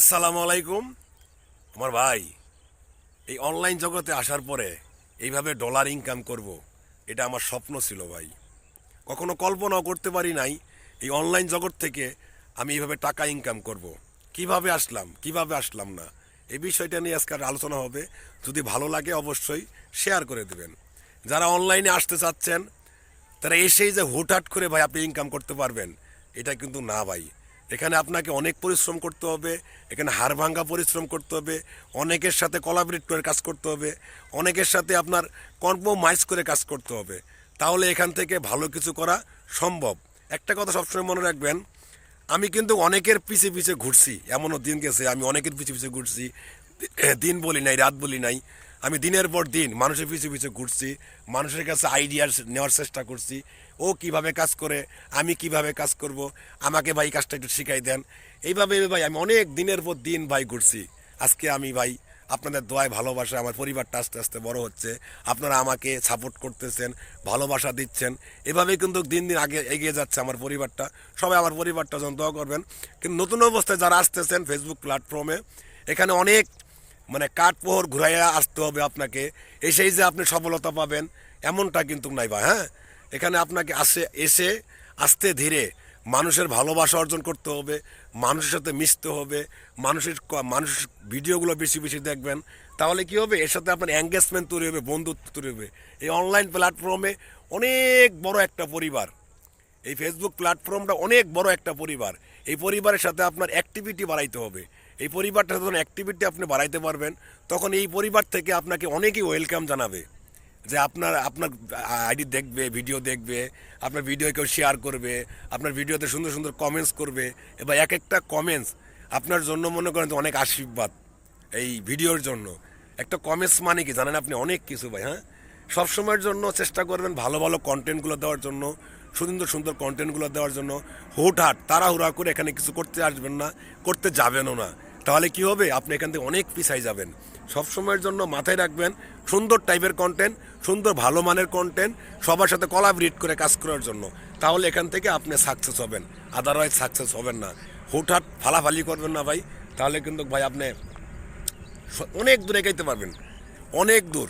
আসসালামু আলাইকুম। আমার ভাই, এই অনলাইন জগতে আসার পরে এইভাবে ডলার ইনকাম করব, এটা আমার স্বপ্ন ছিল ভাই। কখনো কল্পনাও করতে পারি নাই, এই অনলাইন জগৎ থেকে আমি এইভাবে টাকা ইনকাম করব। কীভাবে আসলাম কীভাবে আসলাম না, এই বিষয়টা নিয়ে আজকাল আলোচনা হবে। যদি ভালো লাগে অবশ্যই শেয়ার করে দেবেন। যারা অনলাইনে আসতে চাচ্ছেন, তারা এসেই যে হুটহাট করে ভাই আপনি ইনকাম করতে পারবেন, এটা কিন্তু না ভাই। এখানে আপনাকে অনেক পরিশ্রম করতে হবে, এখানে হাড় ভাঙ্গা পরিশ্রম করতে হবে, অনেকের সাথে কোলাবরেট করে কাজ করতে হবে, অনেকের সাথে আপনার কম্প্রোমাইজ করে কাজ করতে হবে। তাহলে এখান থেকে ভালো কিছু করা সম্ভব। একটা কথা সবসময় মনে রাখবেন, আমি কিন্তু অনেকের পিছে পিছে ঘুরছি, এমনও দিন গেছে আমি অনেকের পিছে পিছে ঘুরছি, দিন বলি নাই, রাত বলি নাই। আমি দিনের পর দিন মানুষের পিছু পিছে ঘুরছি, মানুষের কাছে আইডিয়া নেওয়ার চেষ্টা করছি, ও কীভাবে কাজ করে, আমি কীভাবে কাজ করব, আমাকে ভাই কাজটা একটু শিখাই দেন। এইভাবে ভাই আমি অনেক দিনের পর দিন ভাই ঘুরছি। আজকে আমি ভাই আপনাদের দোয়ায় ভালোবাসা, আমার পরিবারটা আস্তে আস্তে বড় হচ্ছে। আপনারা আমাকে সাপোর্ট করতেছেন, ভালোবাসা দিচ্ছেন। এভাবেই কিন্তু দিন দিন আগে এগিয়ে যাচ্ছে আমার পরিবারটা। সবাই আমার পরিবারটা যেন দোয়া করবেন। কিন্তু নতুন অবস্থায় যারা আসতেছেন ফেসবুক প্ল্যাটফর্মে এখানে অনেক মানে কাঠপোহর ঘুরাইয়া আসতে হবে আপনাকে। এসেই যে আপনি সফলতা পাবেন, এমনটা কিন্তু নাই বা হ্যাঁ? এখানে আপনাকে আসে, এসে আসতে ধীরে মানুষের ভালোবাসা অর্জন করতে হবে, মানুষের সাথে মিশতে হবে, মানুষের মানুষ ভিডিওগুলো বেশি বেশি দেখবেন। তাহলে কি হবে? এর সাথে আপনার এঙ্গেজমেন্ট তৈরি হবে, বন্ধুত্ব তৈরি হবে। এই অনলাইন প্ল্যাটফর্মে অনেক বড় একটা পরিবার। এই ফেসবুক প্ল্যাটফর্মটা অনেক বড় একটা পরিবার। এই পরিবারের সাথে আপনার অ্যাক্টিভিটি বাড়াইতে হবে। এই পরিবারটা যখন অ্যাক্টিভিটি আপনি বাড়াইতে পারবেন, তখন এই পরিবার থেকে আপনাকে অনেকেই ওয়েলকাম জানাবে। যে আপনার আপনার আইডি দেখবে ভিডিও দেখবে, আপনার ভিডিও কেউ শেয়ার করবে, আপনার ভিডিওতে সুন্দর সুন্দর কমেন্টস করবে, এবার এক একটা কমেন্টস আপনার জন্য মনে করেন অনেক আশীর্বাদ এই ভিডিওর জন্য। একটা কমেন্টস মানে কি? জানেন আপনি অনেক কিছু ভাই হ্যাঁ? সবসময়ের জন্য চেষ্টা করবেন ভালো ভালো কন্টেন্টগুলো দেওয়ার জন্য, সুন্দর সুন্দর কন্টেন্টগুলো দেওয়ার জন্য। হুটহাট, তাড়াহুড়া করে এখানে কিছু করতে আসবেন না, করতে যাবেনও না। তাহলে কি হবে? আপনি এখান থেকে অনেক পিছাই যাবেন। সবসময়ের জন্য মাথায় রাখবেন, সুন্দর টাইপের কন্টেন্ট সুন্দর ভালো মানের কন্টেন্ট সবার সাথে কলাবরেট করে কাজ করার জন্য। তাহলে এখান থেকে আপনি সাকসেস হবেন। আদারওয়াইজ সাকসেস হবেন না। হুটহাট ফালাফালি করবেন না ভাই। তাহলে কিন্তু ভাই আপনি অনেক দূর এগাইতে পারবেন। অনেক দূর।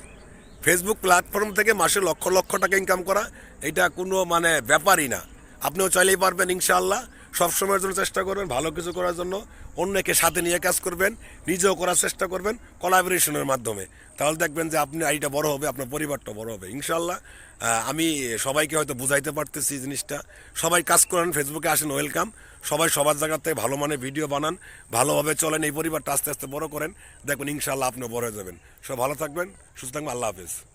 ফেসবুক প্ল্যাটফর্ম থেকে মাসে লক্ষ লক্ষ টাকা ইনকাম করা, এটা কোনো মানে ব্যাপারই না। আপনিও চাইলেই পারবেন ইনশাআল্লাহ। সবসময়ের জন্য চেষ্টা করবেন ভালো কিছু করার জন্য অন্যকে সাথে নিয়ে কাজ করবেন নিজেও করার চেষ্টা করবেন কোলাবোরেশনের মাধ্যমে। তাহলে দেখবেন যে আপনি আইটা বড় হবে আপনার পরিবারটা বড় হবে। ইনশাআল্লাহ আহ, আমি সবাইকে হয়তো বুঝাইতে পারতেছি জিনিসটা। সবাই কাজ করেন ফেসবুকে আসেন ওয়েলকাম সবাই সবার জায়গাতে ভালো মানে ভিডিও বানান ভালোভাবে চলেন এই পরিবারটা আস্তে আস্তে বড় করেন। দেখবেন ইনশাআল্লাহ আপনিও বড় হয়ে যাবেন। সব ভালো থাকবেন সুস্থ থাকবেন আল্লাহ হাফেজ।